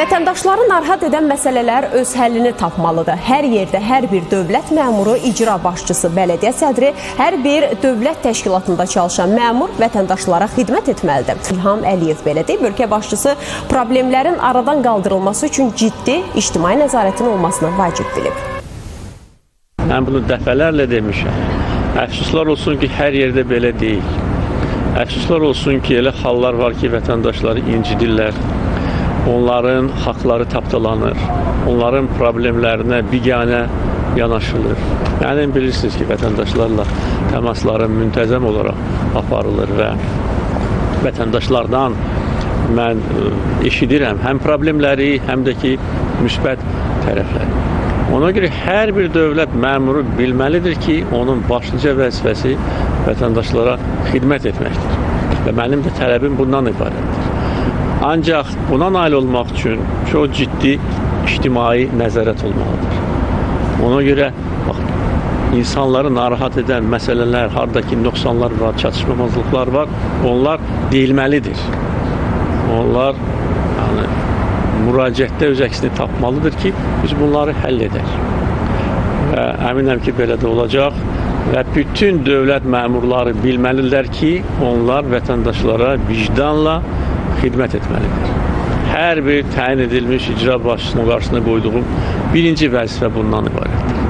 Vətəndaşları narahat edən məsələlər öz həllini tapmalıdır. Hər yerdə hər bir dövlət məmuru, icra başçısı, bələdiyyə sədri, hər bir dövlət təşkilatında çalışan məmur vətəndaşlara xidmət etməlidir. İlham Əliyev belə deyib, ölkə başçısı problemlərin aradan qaldırılması üçün ciddi ictimai nəzarətin olmasını vacib bilib. Mən bunu dəfələrlə demişəm. Əfsuslar olsun ki, hər yerdə belə deyil. Əfsuslar olsun ki, elə hallar var ki, vətəndaşları incidirlər. Onların haqları tapdalanır. Onların problemlərinə biganə yanaşılır. Yəni bilirsiniz ki, vətəndaşlarla təmaslarım müntəzəm olaraq aparılır və vətəndaşlardan mən ə, eşidirəm həm problemləri, həm də ki, müsbət tərəfləri. Ona görə hər bir dövlət məmuru bilməlidir ki, onun başlıca vəzifəsi vətəndaşlara xidmət etməkdir. Və mənim də tələbim bundan ibarətdir. Ancaq buna nail olmaq üçün çox ciddi ictimai nəzarət olmalıdır. Ona görə bax, insanları narahat edən məsələlər, hardakı nöqsanlar var, çatışmamazlıqlar var, onlar deyilməlidir. Onlar yəni müraciətdə öz əksini tapmalıdır ki, biz bunları həll edək. Və əminəm ki, belə də olacaq və bütün dövlət məmurları bilməlidirlər ki, onlar vətəndaşlara vicdanla xidmət etməlidir. Hər bir təyin edilmiş icra başçısının qarşısına qoyduğum birinci vəzifə bundan ibarətdir.